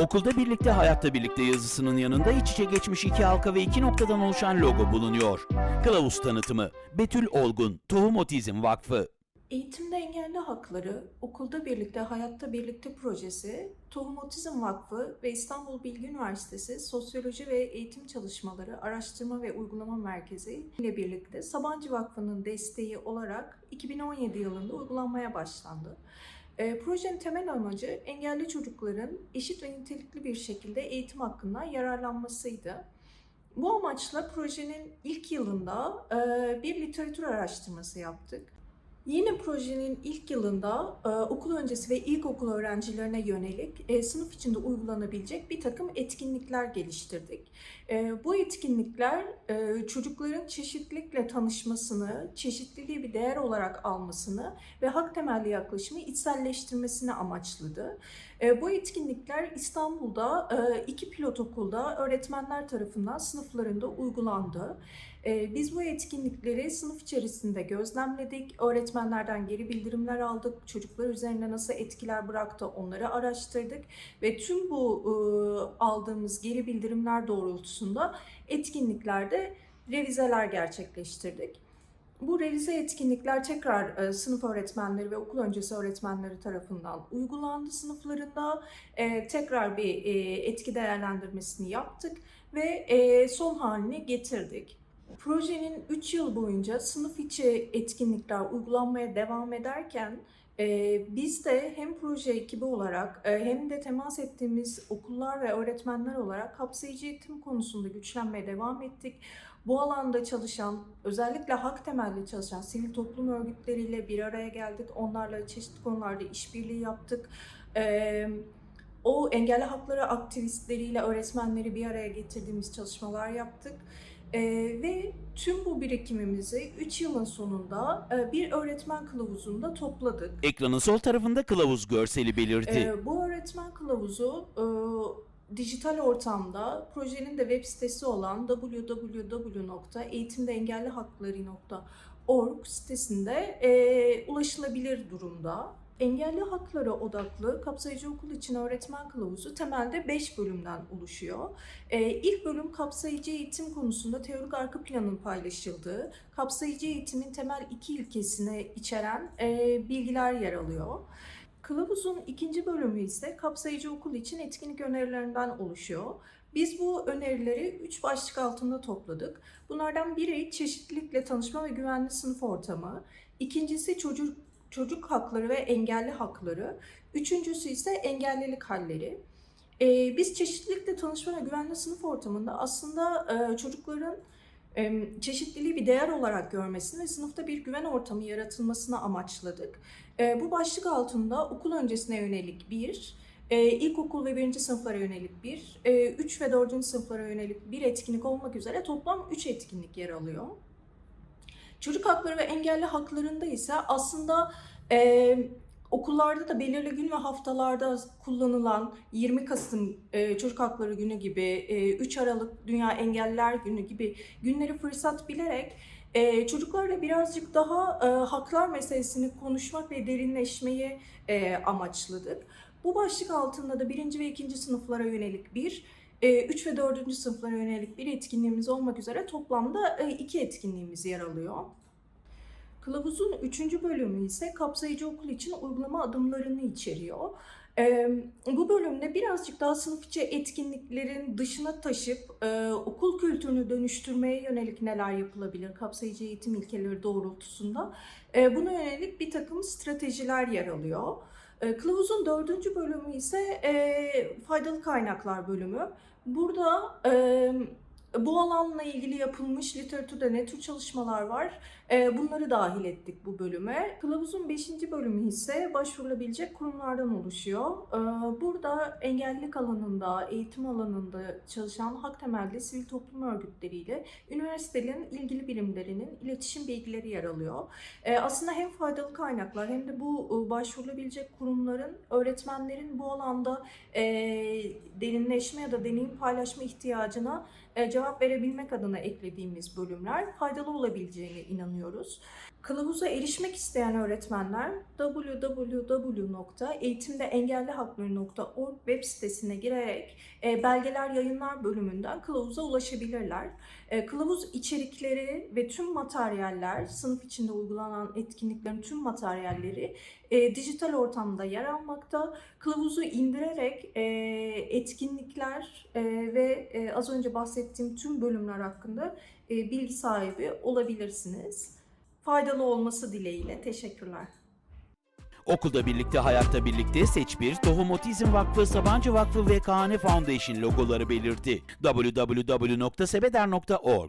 Okulda birlikte, hayatta birlikte yazısının yanında iç içe geçmiş iki halka ve iki noktadan oluşan logo bulunuyor. Kılavuz tanıtımı Betül Olgun, Tohum Otizm Vakfı. Eğitimde Engelli Hakları, Okulda Birlikte, Hayatta Birlikte projesi, Tohum Otizm Vakfı ve İstanbul Bilgi Üniversitesi Sosyoloji ve Eğitim Çalışmaları Araştırma ve Uygulama Merkezi ile birlikte Sabancı Vakfı'nın desteği olarak 2017 yılında uygulanmaya başlandı. E, projenin temel amacı engelli çocukların eşit ve nitelikli bir şekilde eğitim hakkından yararlanmasıydı. Bu amaçla projenin ilk yılında e, bir literatür araştırması yaptık. Yine projenin ilk yılında e, okul öncesi ve ilkokul öğrencilerine yönelik e, sınıf içinde uygulanabilecek bir takım etkinlikler geliştirdik. E, bu etkinlikler çocukların çeşitlilikle tanışmasını, çeşitliliği bir değer olarak almasını ve hak temelli yaklaşımı içselleştirmesini amaçladı. Bu etkinlikler İstanbul'da iki pilot okulda öğretmenler tarafından sınıflarında uygulandı. Ee, Biz bu etkinlikleri sınıf içerisinde gözlemledik, öğretmenlerden geri bildirimler aldık, çocuklar üzerine nasıl etkiler bıraktı onları araştırdık ve tüm bu e, aldığımız geri bildirimler doğrultusunda etkinliklerde revizeler gerçekleştirdik. Bu revize etkinlikler tekrar e, sınıf öğretmenleri ve okul öncesi öğretmenleri tarafından uygulandı sınıflarında. E, tekrar bir e, etki değerlendirmesini yaptık ve e, son halini getirdik. Projenin 3 yıl boyunca sınıf içi etkinlikler uygulanmaya devam ederken e, biz de hem proje ekibi olarak e, hem de temas ettiğimiz okullar ve öğretmenler olarak kapsayıcı eğitim konusunda güçlenmeye devam ettik. Bu alanda çalışan, özellikle hak temelli çalışan sivil toplum örgütleriyle bir araya geldik. Onlarla çeşitli konularda işbirliği yaptık. E, o engelli hakları aktivistleriyle öğretmenleri bir araya getirdiğimiz çalışmalar yaptık. Ee, ve tüm bu birikimimizi 3 yılın sonunda e, bir öğretmen kılavuzunda topladık. Ekranın sol tarafında kılavuz görseli belirti. Ee, bu öğretmen kılavuzu e, dijital ortamda projenin de web sitesi olan www.eğitimdeengelliHakları.org sitesinde e, ulaşılabilir durumda. Engelli haklara odaklı kapsayıcı okul için öğretmen kılavuzu temelde 5 bölümden oluşuyor. Ee, ilk bölüm kapsayıcı eğitim konusunda teorik arka planın paylaşıldığı, kapsayıcı eğitimin temel iki ilkesini içeren e, bilgiler yer alıyor. Kılavuzun ikinci bölümü ise kapsayıcı okul için etkinlik önerilerinden oluşuyor. Biz bu önerileri üç başlık altında topladık. Bunlardan biri çeşitlilikle tanışma ve güvenli sınıf ortamı. İkincisi çocuk çocuk hakları ve engelli hakları. Üçüncüsü ise engellilik halleri. Ee, biz çeşitlilikle tanışma ve güvenli sınıf ortamında aslında e, çocukların çeşitliliği bir değer olarak görmesini ve sınıfta bir güven ortamı yaratılmasını amaçladık. E, bu başlık altında okul öncesine yönelik bir, e, ilkokul ve birinci sınıflara yönelik bir, üç ve dördüncü sınıflara yönelik bir etkinlik olmak üzere toplam üç etkinlik yer alıyor. Çocuk hakları ve engelli haklarında ise aslında e, okullarda da belirli gün ve haftalarda kullanılan 20 Kasım e, Çocuk Hakları Günü gibi, e, 3 Aralık Dünya Engelliler Günü gibi günleri fırsat bilerek e, çocuklarla birazcık daha e, haklar meselesini konuşmak ve derinleşmeyi e, amaçladık. Bu başlık altında da birinci ve ikinci sınıflara yönelik bir, 3 ve 4. sınıflara yönelik bir etkinliğimiz olmak üzere toplamda e, iki etkinliğimiz yer alıyor. Kılavuzun üçüncü bölümü ise kapsayıcı okul için uygulama adımlarını içeriyor. Ee, bu bölümde birazcık daha sınıf içi etkinliklerin dışına taşıp e, okul kültürünü dönüştürmeye yönelik neler yapılabilir kapsayıcı eğitim ilkeleri doğrultusunda e, buna yönelik bir takım stratejiler yer alıyor. E, Kılavuzun dördüncü bölümü ise e, faydalı kaynaklar bölümü. Burada e, bu alanla ilgili yapılmış literatürde ne tür çalışmalar var? Ee, Bunları dahil ettik bu bölüme. Kılavuzun 5. bölümü ise başvurulabilecek kurumlardan oluşuyor. Ee, Burada engellilik alanında, eğitim alanında çalışan hak temelli sivil toplum örgütleriyle üniversitelerin ilgili birimlerinin iletişim bilgileri yer alıyor. Ee, Aslında hem faydalı kaynaklar hem de bu e, başvurulabilecek kurumların öğretmenlerin bu alanda e, derinleşme ya da deneyim paylaşma ihtiyacına e, cevap cevap verebilmek adına eklediğimiz bölümler faydalı olabileceğine inanıyoruz. Kılavuza erişmek isteyen öğretmenler www.eğitimdeengelliHakları.org web sitesine girerek e, belgeler yayınlar bölümünden kılavuza ulaşabilirler. E, Kılavuz içerikleri ve tüm materyaller, sınıf içinde uygulanan etkinliklerin tüm materyalleri e, dijital ortamda yer almakta. Kılavuzu indirerek etkinlikler ve az önce bahsettiğim tüm bölümler hakkında bilgi sahibi olabilirsiniz. Faydalı olması dileğiyle. Teşekkürler. Okulda birlikte, hayatta birlikte Seç Bir, Tohum Otizm Vakfı, Sabancı Vakfı ve Kahane Foundation logoları belirtti. www.sebeder.org